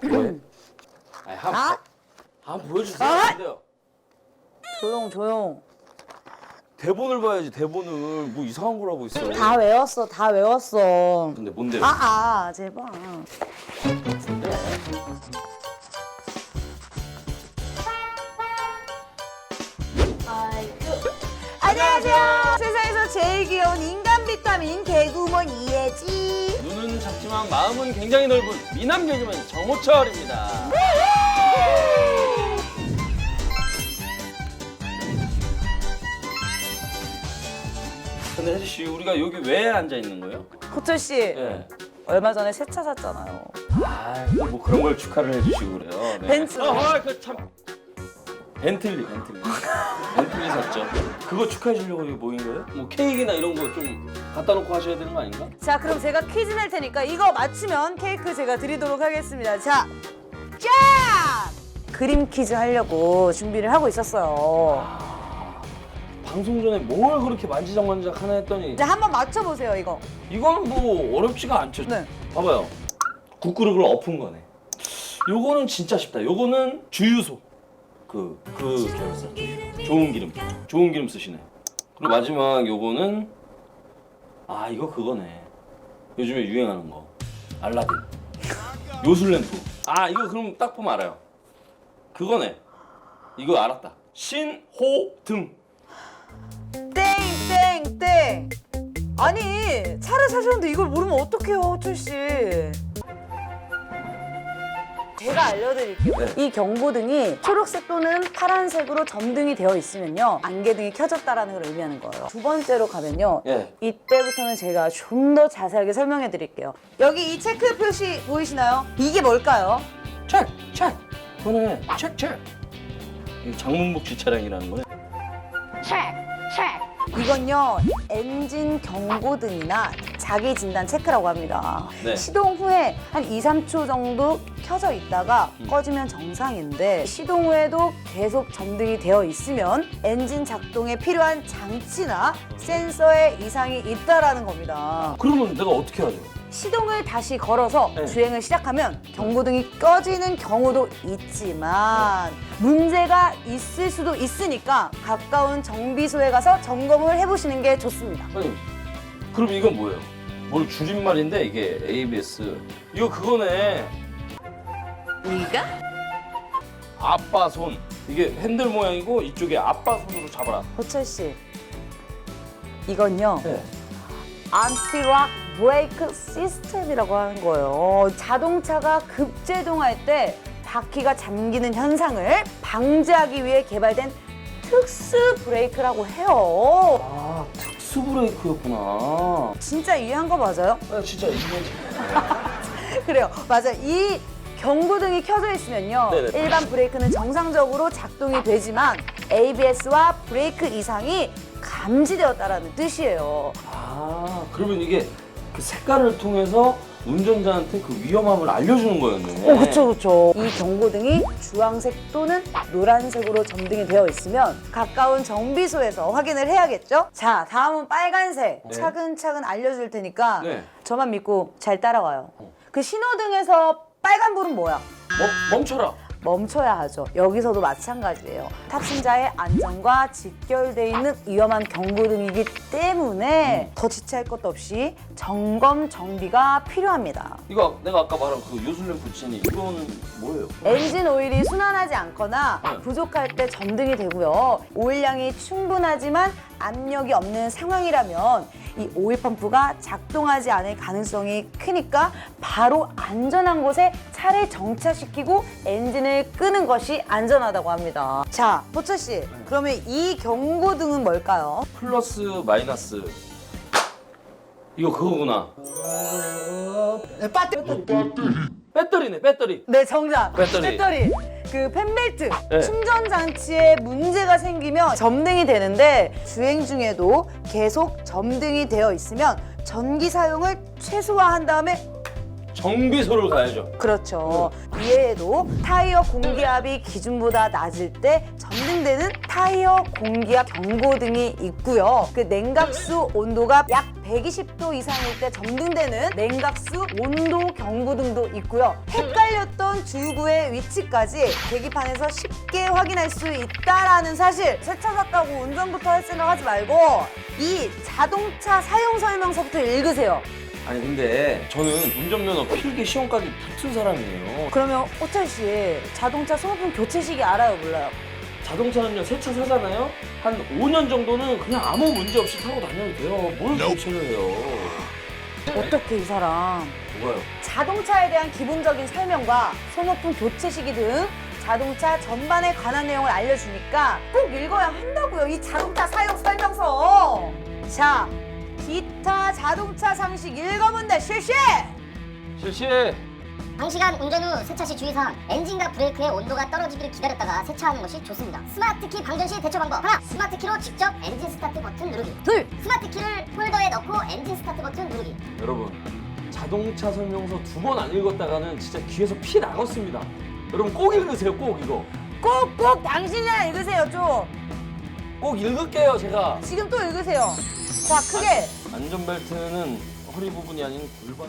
뭐해? 아니, 한, 아? 한 보여주세요. 아? 근데요. 조용 조용. 대본을 봐야지 대본을 뭐 이상한 걸 하고 있어. 다 외웠어 다 외웠어. 근데 뭔데요? 아아 제발. 안녕하세요. 세상에서 제일 귀여운 인간 비타민 개구먼 이예지. 작지만 마음은 굉장히 넓은 미남 개그맨 정호철입니다. 근데 혜지 씨 우리가 여기 왜 앉아 있는 거예요? 호철 씨 예. 얼마 전에 새 차 샀잖아요. 아, 또뭐 그런 걸 축하를 해주시고 그래요. 네. 벤츠. 아, 그참 벤틀리, 벤틀리. 벤틀리 샀죠. 그거 축하해 주려고 여기 모인 거예요? 뭐 케이크나 이런 거 좀 갖다 놓고 하셔야 되는 거 아닌가? 자 그럼 제가 퀴즈 낼 테니까 이거 맞추면 케이크 제가 드리도록 하겠습니다. 자, 짠! 그림 퀴즈 하려고 준비를 하고 있었어요. 방송 전에 뭘 그렇게 만지작만지작 하나 했더니 자 한번 맞춰보세요 이거. 이거는 뭐 어렵지가 않죠. 네. 봐봐요. 국그릇을 엎은 거네. 요거는 진짜 쉽다. 요거는 주유소. 그, 그 계열사. 좋은 기름. 좋은 기름 쓰시네. 그리고 마지막 요거는 아, 이거 그거네. 요즘에 유행하는 거. 알라딘. 요술램프. 아, 이거 그럼 딱 보면 알아요. 그거네. 이거 알았다. 신호등. 땡, 땡, 땡. 아니 차를 사셨는데 이걸 모르면 어떡해요, 호철 씨. 제가 알려드릴게요. 네. 이 경고등이 초록색 또는 파란색으로 점등이 되어 있으면요 안개등이 켜졌다라는 걸 의미하는 거예요. 두 번째로 가면요 예. 이때부터는 제가 좀 더 자세하게 설명해 드릴게요. 여기 이 체크 표시 보이시나요? 이게 뭘까요? 책! 책! 그거네. 책, 책. 이 장문복 주차량이라는 거네. 이건요 엔진 경고등이나 자기 진단 체크라고 합니다. 네. 시동 후에 한 2, 3초 정도 켜져 있다가 음. 꺼지면 정상인데 시동 후에도 계속 점등이 되어 있으면 엔진 작동에 필요한 장치나 센서에 이상이 있다라는 겁니다. 그러면 내가 어떻게 하죠? 시동을 다시 걸어서 네. 주행을 시작하면 경고등이 꺼지는 경우도 있지만 문제가 있을 수도 있으니까 가까운 정비소에 가서 점검을 해보시는 게 좋습니다. 아니, 그럼 이건 뭐예요? 뭘 줄임말인데 이게 ABS. 이거 그거네. 이가? 아빠 손. 이게 핸들 모양이고 이쪽에 아빠 손으로 잡아라. 호철 씨, 이건요 네. 안티락 브레이크 시스템이라고 하는 거예요. 자동차가 급제동할 때 바퀴가 잠기는 현상을 방지하기 위해 개발된 특수 브레이크라고 해요. 아, 특수 브레이크였구나. 진짜 이해한 거 맞아요? 아, 진짜 이거 그래요. 맞아요. 이 경고등이 켜져 있으면요. 네네. 일반 브레이크는 정상적으로 작동이 되지만 ABS와 브레이크 이상이 감지되었다라는 뜻이에요. 아, 그러면 이게 그 색깔을 통해서 운전자한테 그 위험함을 알려주는 거였네. 어, 그쵸, 그쵸. 이 경고등이 주황색 또는 노란색으로 점등이 되어 있으면 가까운 정비소에서 확인을 해야겠죠? 자, 다음은 빨간색. 네. 차근차근 알려줄 테니까 네. 저만 믿고 잘 따라와요. 그 신호등에서 빨간불은 뭐야? 멈, 멈춰라. 멈춰야 하죠. 여기서도 마찬가지예요. 탑승자의 안전과 직결돼 있는 위험한 경고등이기 때문에 더 지체할 것도 없이 점검 정비가 필요합니다. 이거 내가 아까 말한 그 요술램프 치니 이거는 뭐예요? 엔진 오일이 순환하지 않거나 네. 부족할 때 점등이 되고요. 오일량이 충분하지만 압력이 없는 상황이라면 이 오일 펌프가 작동하지 않을 가능성이 크니까 바로 안전한 곳에 차를 정차시키고 엔진을 끄는 것이 안전하다고 합니다. 자, 포철 씨, 그러면 이 경고등은 뭘까요? 플러스 마이너스. 이거 그거구나. 배터리네, 배터리. 네, 정답. 배터리. 그 펜벨트 네. 충전 장치에 문제가 생기면 점등이 되는데 주행 중에도 계속 점등이 되어 있으면 전기 사용을 최소화한 다음에 정비소를 가야죠. 그렇죠. 이외에도 타이어 공기압이 기준보다 낮을 때 점등되는 타이어 공기압 경고 등이 있고요. 그 냉각수 온도가 약 120도 이상일 때 점등되는 냉각수 온도 경고 등도 있고요. 헷갈렸던 주유구의 위치까지 계기판에서 쉽게 확인할 수 있다라는 사실. 새 차 샀다고 운전부터 할 생각하지 말고 이 자동차 사용 설명서부터 읽으세요. 아니 근데 저는 운전면허 필기 시험까지 붙은 사람이에요. 그러면 호철 씨 자동차 소모품 교체 시기 알아요, 몰라요? 자동차는요 새 차 사잖아요. 한 5년 정도는 그냥 아무 문제 없이 타고 다녀도 돼요. 뭘 교체를 해요? 어떻게 이 사람 뭐가요? 자동차에 대한 기본적인 설명과 소모품 교체 시기 등 자동차 전반에 관한 내용을 알려주니까 꼭 읽어야 한다고요. 이 자동차 사용 설명서. 자, 기타 자동차 상식 읽어본다 실시. 실시. 장시간 운전 후 세차 시 주의사항 엔진과 브레이크의 온도가 떨어지기를 기다렸다가 세차하는 것이 좋습니다 스마트키 방전 시 대처 방법 하나 스마트키로 직접 엔진 스타트 버튼 누르기 둘, 스마트키를 폴더에 넣고 엔진 스타트 버튼 누르기 여러분 자동차 설명서 두 번 안 읽었다가는 진짜 귀에서 피 나갔습니다. 여러분 꼭 읽으세요 꼭 이거. 꼭꼭 당신이나 읽으세요 좀. 꼭 읽을게요 제가. 지금 또 읽으세요. 자, 크게. 안전벨트는 허리 부분이 아닌 골반.